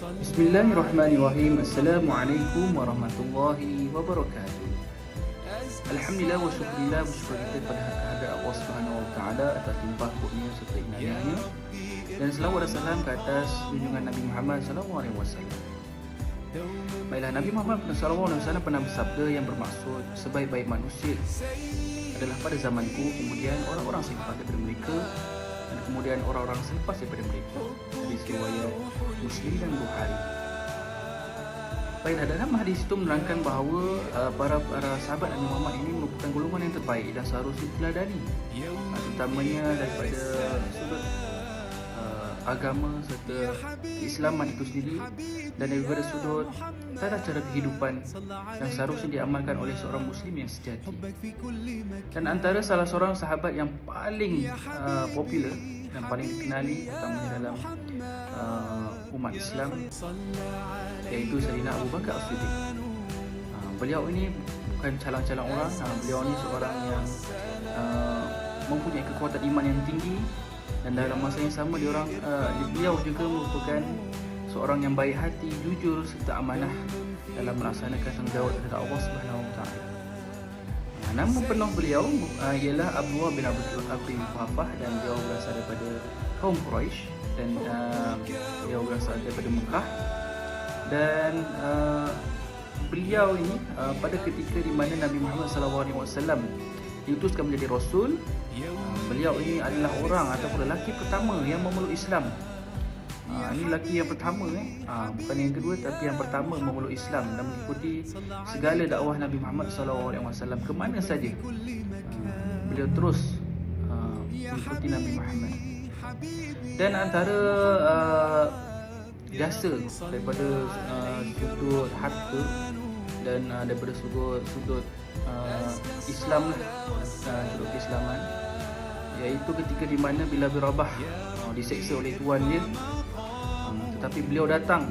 Bismillahirrahmanirrahim. Assalamualaikum warahmatullahi wabarakatuh. Alhamdulillah wa syukurillah bersyukur kita pada kehadirat Allah Subhanahu wa taala atas limpah kurnia serta inayahnya dan selawat dan salam ke atas junjungan Nabi Muhammad sallallahu alaihi wasallam. Baiklah Nabi Muhammad sallallahu alaihi wasallam pernah bersabda yang bermaksud sebaik-baik manusia adalah pada zamanku kemudian orang-orang selepas daripada mereka dan kemudian orang-orang selepas daripada mereka dari riwayat Muslim dan Bukhari. Baiklah dalam hadis itu menerangkan bahawa uh, para para sahabat Nabi Muhammad ini merupakan golongan yang terbaik dan seharusnya diteladani. Uh, terutamanya daripada sudut agama serta Islaman itu sendiri dan daripada sudut tata cara kehidupan yang seharusnya diamalkan oleh seorang muslim yang sejati. Dan antara salah seorang sahabat yang paling uh, popular dan paling dikenali terutamanya dalam uh, umat Islam iaitu Sayyidina Abu Bakar As-Siddiq. Uh, beliau ini bukan calon-calon orang, uh, beliau ini seorang yang uh, mempunyai kekuatan iman yang tinggi dan dalam masa yang sama dia orang uh, beliau juga merupakan seorang yang baik hati, jujur serta amanah dalam melaksanakan tanggungjawab terhadap Allah Subhanahu Wa Taala. Nama penuh beliau uh, ialah Abdullah bin Abdul Abdul Wafah dan beliau berasal daripada kaum Quraisy dan uh, beliau berasal daripada Mekah dan uh, beliau ini uh, pada ketika di mana Nabi Muhammad SAW diutuskan menjadi rasul beliau ini adalah orang ataupun lelaki pertama yang memeluk Islam Ha, ini lelaki yang pertama eh. Ha, bukan yang kedua tapi yang pertama memeluk Islam dan mengikuti segala dakwah Nabi Muhammad SAW ke mana saja. Ha, beliau terus ha, mengikuti Nabi Muhammad. Dan antara uh, jasa daripada uh, sudut harta dan uh, daripada sudut sudut uh, Islam uh, sudut Islaman iaitu ketika di mana bila Rabah uh, diseksa oleh tuan dia tetapi beliau datang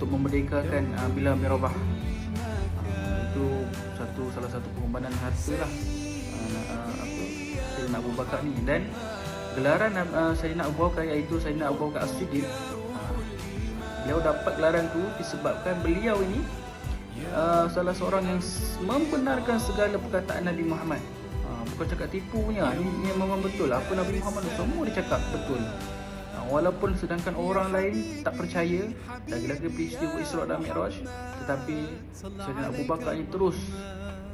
untuk memerdekakan uh, Bilal bin Rabah. Uh, itu satu salah satu pengorbanan harta lah uh, uh, Sayyidina Abu Bakar ni. Dan gelaran uh, Sayyidina Abu Bakar iaitu Sayyidina Abu Bakar As-Siddiq uh, beliau dapat gelaran tu disebabkan beliau ini uh, salah seorang yang membenarkan segala perkataan Nabi Muhammad. Uh, bukan cakap tipu punya ini, memang betul. Apa Nabi Muhammad semua dia cakap betul. Walaupun sedangkan orang lain tak percaya lagi-lagi peristiwa Isra dan Mi'raj tetapi Sayyidina Abu Bakar ini terus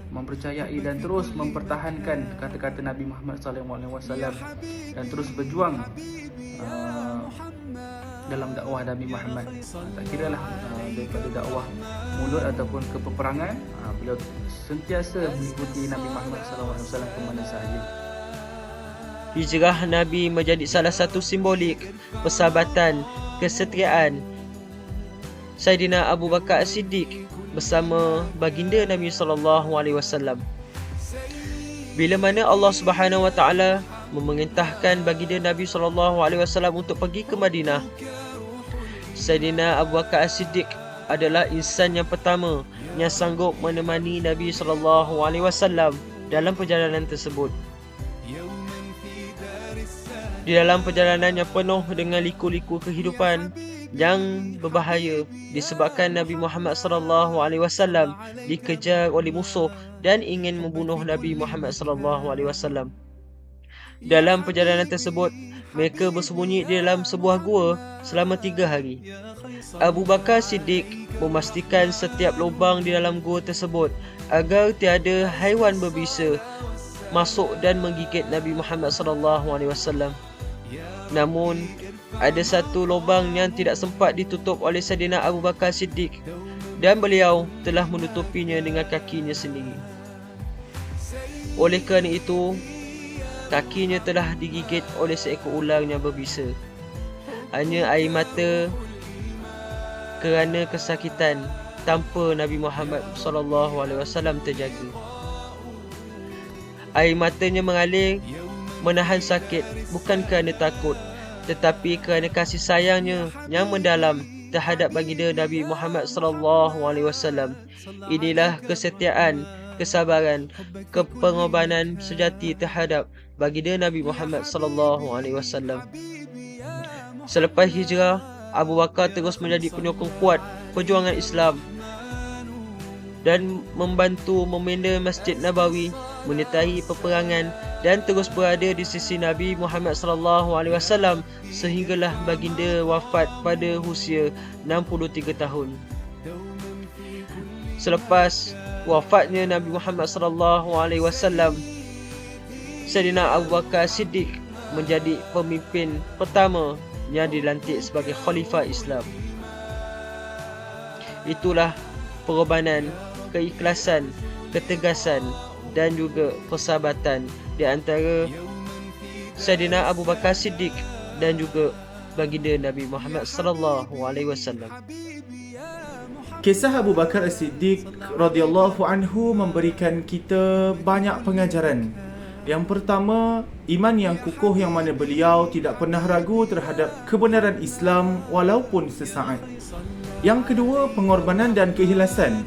mempercayai dan terus mempertahankan kata-kata Nabi Muhammad SAW dan terus berjuang uh, dalam dakwah Nabi Muhammad tak kira lah uh, daripada dakwah mulut ataupun ke peperangan uh, beliau sentiasa mengikuti Nabi Muhammad SAW ke mana sahaja hijrah Nabi menjadi salah satu simbolik persahabatan, kesetiaan Sayyidina Abu Bakar As-Siddiq bersama baginda Nabi sallallahu alaihi wasallam. Bila mana Allah Subhanahu wa taala memerintahkan baginda Nabi sallallahu alaihi wasallam untuk pergi ke Madinah. Sayyidina Abu Bakar As-Siddiq adalah insan yang pertama yang sanggup menemani Nabi wasallam dalam perjalanan tersebut di dalam perjalanan yang penuh dengan liku-liku kehidupan yang berbahaya disebabkan Nabi Muhammad wasallam dikejar oleh musuh dan ingin membunuh Nabi Muhammad wasallam. Dalam perjalanan tersebut, mereka bersembunyi di dalam sebuah gua selama tiga hari. Abu Bakar Siddiq memastikan setiap lubang di dalam gua tersebut agar tiada haiwan berbisa masuk dan menggigit Nabi Muhammad sallallahu alaihi wasallam. Namun ada satu lubang yang tidak sempat ditutup oleh Sayyidina Abu Bakar Siddiq dan beliau telah menutupinya dengan kakinya sendiri. Oleh kerana itu, kakinya telah digigit oleh seekor ular yang berbisa. Hanya air mata kerana kesakitan tanpa Nabi Muhammad sallallahu alaihi wasallam terjaga. Air matanya mengalir menahan sakit bukan kerana takut tetapi kerana kasih sayangnya yang mendalam terhadap baginda Nabi Muhammad sallallahu alaihi wasallam. Inilah kesetiaan, kesabaran, kepengorbanan sejati terhadap baginda Nabi Muhammad sallallahu alaihi wasallam. Selepas hijrah, Abu Bakar terus menjadi penyokong kuat perjuangan Islam dan membantu memenda Masjid Nabawi, menyertai peperangan dan terus berada di sisi Nabi Muhammad sallallahu alaihi wasallam sehinggalah baginda wafat pada usia 63 tahun. Selepas wafatnya Nabi Muhammad sallallahu alaihi wasallam, Sayyidina Abu Bakar Siddiq menjadi pemimpin pertama yang dilantik sebagai khalifah Islam. Itulah pengorbanan, keikhlasan, ketegasan dan juga persahabatan di antara Sayyidina Abu Bakar Siddiq dan juga baginda Nabi Muhammad sallallahu alaihi wasallam. Kisah Abu Bakar As-Siddiq radhiyallahu anhu memberikan kita banyak pengajaran. Yang pertama, iman yang kukuh yang mana beliau tidak pernah ragu terhadap kebenaran Islam walaupun sesaat. Yang kedua, pengorbanan dan keikhlasan.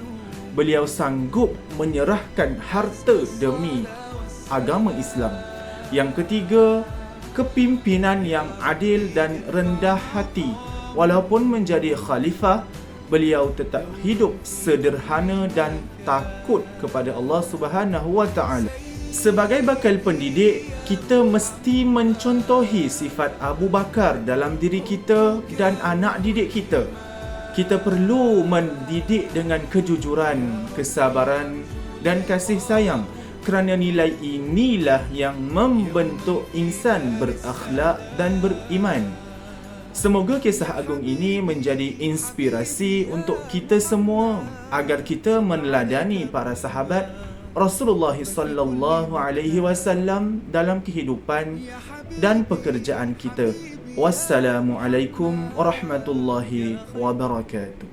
Beliau sanggup menyerahkan harta demi agama Islam. Yang ketiga, kepimpinan yang adil dan rendah hati. Walaupun menjadi khalifah, beliau tetap hidup sederhana dan takut kepada Allah Subhanahu wa taala. Sebagai bakal pendidik, kita mesti mencontohi sifat Abu Bakar dalam diri kita dan anak didik kita. Kita perlu mendidik dengan kejujuran, kesabaran dan kasih sayang kerana nilai inilah yang membentuk insan berakhlak dan beriman. Semoga kisah agung ini menjadi inspirasi untuk kita semua agar kita meneladani para sahabat Rasulullah sallallahu alaihi wasallam dalam kehidupan dan pekerjaan kita. Wassalamualaikum warahmatullahi wabarakatuh.